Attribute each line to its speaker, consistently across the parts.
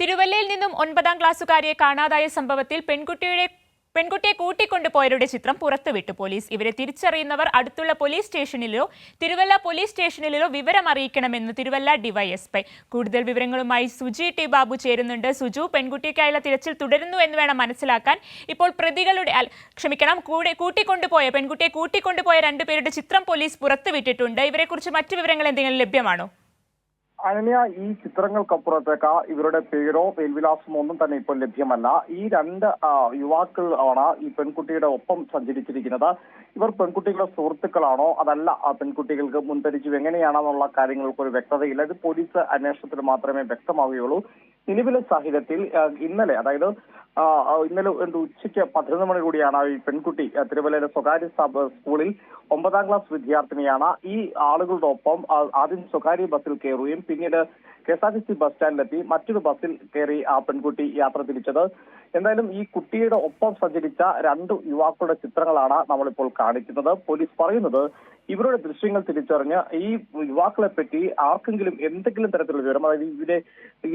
Speaker 1: തിരുവല്ലയിൽ നിന്നും ഒൻപതാം ക്ലാസ്സുകാരിയെ കാണാതായ സംഭവത്തിൽ പെൺകുട്ടിയുടെ പെൺകുട്ടിയെ കൂട്ടിക്കൊണ്ടുപോയവരുടെ ചിത്രം പുറത്തുവിട്ടു പോലീസ്. ഇവരെ തിരിച്ചറിയുന്നവർ അടുത്തുള്ള പോലീസ് സ്റ്റേഷനിലോ തിരുവല്ല പോലീസ് സ്റ്റേഷനിലോ വിവരം അറിയിക്കണമെന്ന് തിരുവല്ല ഡിവൈഎസ്പി. കൂടുതൽ വിവരങ്ങളുമായി സുജി ടി ബാബു ചേരുന്നുണ്ട്. സുജു പെൺകുട്ടിക്കായുള്ള തിരച്ചിൽ തുടരുന്നു എന്ന് വേണം മനസ്സിലാക്കാൻ. ഇപ്പോൾ പ്രതികളുടെ ക്ഷമിക്കണം കൂടെ കൂട്ടിക്കൊണ്ടുപോയ പെൺകുട്ടിയെ കൂട്ടിക്കൊണ്ടുപോയ രണ്ടുപേരുടെ ചിത്രം പോലീസ് പുറത്തുവിട്ടിട്ടുണ്ട്. ഇവരെക്കുറിച്ച് മറ്റു വിവരങ്ങൾ എന്തെങ്കിലും ലഭ്യമാണോ?
Speaker 2: അനന്യ ഈ ചിത്രങ്ങൾക്കപ്പുറത്തേക്ക് ഇവരുടെ പേരോ പേൽവിലാസമോ ഒന്നും തന്നെ ഇപ്പോൾ ലഭ്യമല്ല. ഈ രണ്ട് യുവാക്കൾ ആണ് ഈ പെൺകുട്ടിയുടെ ഒപ്പം സഞ്ചരിച്ചിരിക്കുന്നത്. ഇവർ പെൺകുട്ടികളുടെ സുഹൃത്തുക്കളാണോ? അതല്ല ആ പെൺകുട്ടികൾക്ക് മുൻപരിച്ചു എങ്ങനെയാണെന്നുള്ള കാര്യങ്ങൾക്ക് ഒരു വ്യക്തതയില്ല. ഇത് പോലീസ് അന്വേഷണത്തിൽ മാത്രമേ വ്യക്തമാവുകയുള്ളൂ. നിലവിലെ സാഹചര്യത്തിൽ ഇന്നലെ അതായത് ഇന്നലെ ഉച്ചയ്ക്ക് പതിനൊന്ന് മണി കൂടിയാണ് ഈ പെൺകുട്ടി തിരുവല്ലയിലെ സ്വകാര്യ സ്കൂളിൽ ഒമ്പതാം ക്ലാസ് വിദ്യാർത്ഥിനിയാണ്. ഈ ആളുകളുടെ ഒപ്പം ആദ്യം സ്വകാര്യ ബസ്സിൽ കയറുകയും പിന്നീട് K S R T C bus സ്റ്റാൻഡിലെത്തി മറ്റൊരു ബസ്സിൽ കയറി ആ പെൺകുട്ടി യാത്ര തിരിച്ചത്. എന്തായാലും ഈ കുട്ടിയുടെ ഒപ്പം സഞ്ചരിച്ച രണ്ട് യുവാക്കളുടെ ചിത്രങ്ങളാണ് നമ്മളിപ്പോൾ കാണിക്കുന്നത്. പോലീസ് പറയുന്നത് ഇവരുടെ ദൃശ്യങ്ങൾ തിരിച്ചറിഞ്ഞ് ഈ യുവാക്കളെ പറ്റി ആർക്കെങ്കിലും എന്തെങ്കിലും തരത്തിലുള്ള വിവരം അതായത് ഇവരെ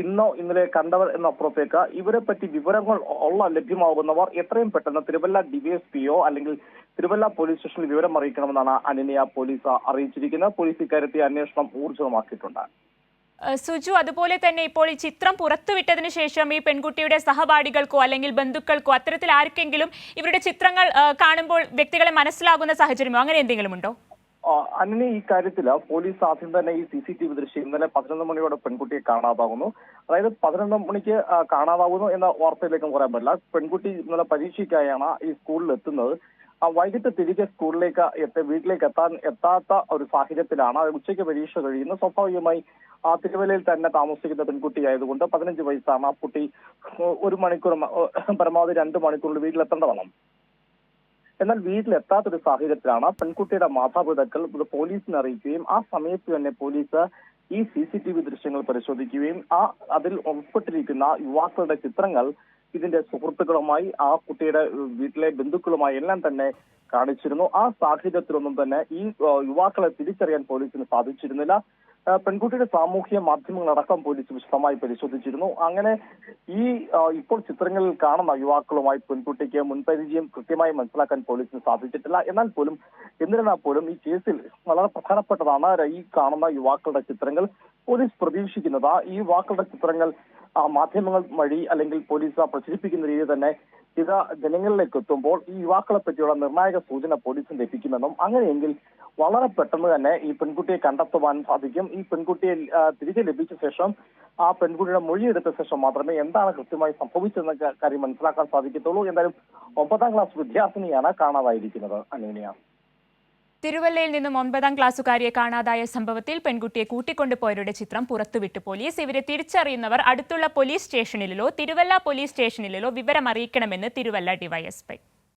Speaker 2: ഇന്നോ ഇന്നലെ കണ്ടവർ എന്നപ്പുറത്തേക്ക് ഇവരെ പറ്റി വിവരങ്ങൾ ഉള്ള ലഭ്യമാകുന്നവർ എത്രയും പെട്ടെന്ന് തിരുവല്ല ഡിവൈഎസ്പിയോ അല്ലെങ്കിൽ തിരുവല്ല പോലീസ് സ്റ്റേഷനിൽ വിവരം അറിയിക്കണമെന്നാണ് അനന്യ പോലീസ് അറിയിച്ചിരിക്കുന്നത്. പോലീസ് ഇക്കാര്യത്തിൽ അന്വേഷണം ഊർജിതമാക്കിയിട്ടുണ്ട്
Speaker 1: സുജു അതുപോലെ തന്നെ ഇപ്പോൾ ഈ ചിത്രം പുറത്തുവിട്ടതിന് ശേഷം ഈ പെൺകുട്ടിയുടെ സഹപാഠികൾക്കോ അല്ലെങ്കിൽ ബന്ധുക്കൾക്കോ അത്തരത്തിൽ ആർക്കെങ്കിലും ഇവരുടെ ചിത്രങ്ങൾ കാണുമ്പോൾ വ്യക്തികളെ മനസ്സിലാകുന്ന സാഹചര്യമോ? അങ്ങനെ എന്തെങ്കിലും ഉണ്ടോ?
Speaker 2: അനന്യ ഈ കാര്യത്തിൽ പോലീസ് ആദ്യം തന്നെ ഈ സി സി ടി വി ദൃശ്യം ഇന്നലെ പതിനൊന്ന് മണിയോടെ പെൺകുട്ടിയെ കാണാതാകുന്നു. അതായത് പതിനൊന്ന് മണിക്ക് കാണാതാകുന്നു എന്ന വാർത്തയിലേക്കും പറയാൻ പറ്റില്ല. പെൺകുട്ടി ഇന്നലെ പരീക്ഷയ്ക്കായാണ് ഈ സ്കൂളിൽ എത്തുന്നത്. വൈകിട്ട് തിരികെ സ്കൂളിലേക്ക് എത്തി വീട്ടിലേക്ക് എത്താൻ എത്താത്ത ഒരു സാഹചര്യത്തിലാണ് ഉച്ചയ്ക്ക് പരീക്ഷ കഴിയുന്നത്. സ്വാഭാവികമായി ആ തിരുവല്ലയിൽ തന്നെ താമസിക്കുന്ന പെൺകുട്ടി ആയതുകൊണ്ട് പതിനഞ്ച് വയസ്സാണ് ആ കുട്ടി. ഒരു മണിക്കൂർ പരമാവധി രണ്ട് മണിക്കൂറിൽ വീട്ടിലെത്തേണ്ടതാണ്. എന്നാൽ വീട്ടിലെത്താത്തൊരു സാഹചര്യത്തിലാണ് പെൺകുട്ടിയുടെ മാതാപിതാക്കൾ ഇത് പോലീസിനെ അറിയിക്കുകയും ആ സമയത്ത് തന്നെ പോലീസ് ഈ സി സി ടി വി ദൃശ്യങ്ങൾ പരിശോധിക്കുകയും ആ അതിൽ ഉൾപ്പെട്ടിരിക്കുന്ന യുവാക്കളുടെ ചിത്രങ്ങൾ ഇതിന്റെ സുഹൃത്തുക്കളുമായി ആ കുട്ടിയുടെ വീട്ടിലെ ബന്ധുക്കളുമായി എല്ലാം തന്നെ കാണിച്ചിരുന്നു. ആ സാഹചര്യത്തിലൊന്നും തന്നെ ഈ യുവാക്കളെ തിരിച്ചറിയാൻ പോലീസിന് സാധിച്ചിരുന്നില്ല. പെൺകുട്ടിയുടെ സാമൂഹ്യ മാധ്യമങ്ങളടക്കം പോലീസ് വിശദമായി പരിശോധിച്ചിരുന്നു. അങ്ങനെ ഈ ഇപ്പോൾ ചിത്രങ്ങളിൽ കാണുന്ന യുവാക്കളുമായി പെൺകുട്ടിക്ക് മുൻപരിചയം കൃത്യമായി മനസ്സിലാക്കാൻ പോലീസിന് സാധിച്ചിട്ടില്ല. എന്നാൽ പോലും എന്നിരുന്നാൽ പോലും ഈ കേസിൽ വളരെ പ്രധാനപ്പെട്ടതാണ് ഈ കാണുന്ന യുവാക്കളുടെ ചിത്രങ്ങൾ പോലീസ് പ്രതീക്ഷിക്കുന്നത് ഈ വാക്കുകളുടെ ചിത്രങ്ങൾ മാധ്യമങ്ങൾ വഴി അല്ലെങ്കിൽ പോലീസ് പ്രചരിപ്പിക്കുന്ന രീതി തന്നെ ഇത് ജനങ്ങളിലേക്ക് എത്തുമ്പോൾ ഈ യുവാക്കളെ പറ്റിയുള്ള നിർണായക സൂചന പോലീസിന് ലഭിക്കുമെന്നും അങ്ങനെയെങ്കിൽ വളരെ പെട്ടെന്ന് തന്നെ ഈ പെൺകുട്ടിയെ കണ്ടെത്തുവാൻ സാധിക്കും. ഈ പെൺകുട്ടിയെ തിരികെ ലഭിച്ച ശേഷം ആ പെൺകുട്ടിയുടെ മൊഴിയെടുത്ത ശേഷം മാത്രമേ എന്താണ് കൃത്യമായി സംഭവിച്ചതെന്ന കാര്യം മനസ്സിലാക്കാൻ സാധിക്കത്തുള്ളൂ. എന്തായാലും ഒമ്പതാം ക്ലാസ് വിദ്യാർത്ഥിനിയാണ് കാണാതായിരിക്കുന്നത് അനീനിയ.
Speaker 1: തിരുവല്ലയിൽ നിന്നും ഒൻപതാം ക്ലാസ്സുകാരിയെ കാണാതായ സംഭവത്തിൽ പെൺകുട്ടിയെ കൂട്ടിക്കൊണ്ടുപോയവരുടെ ചിത്രം പുറത്തുവിട്ട്. പോലീസ് ഇവരെ തിരിച്ചറിയുന്നവർ അടുത്തുള്ള പോലീസ് സ്റ്റേഷനിലോ തിരുവല്ല പോലീസ് സ്റ്റേഷനിലോ വിവരം അറിയിക്കണമെന്ന് തിരുവല്ല ഡിവൈഎസ്പി.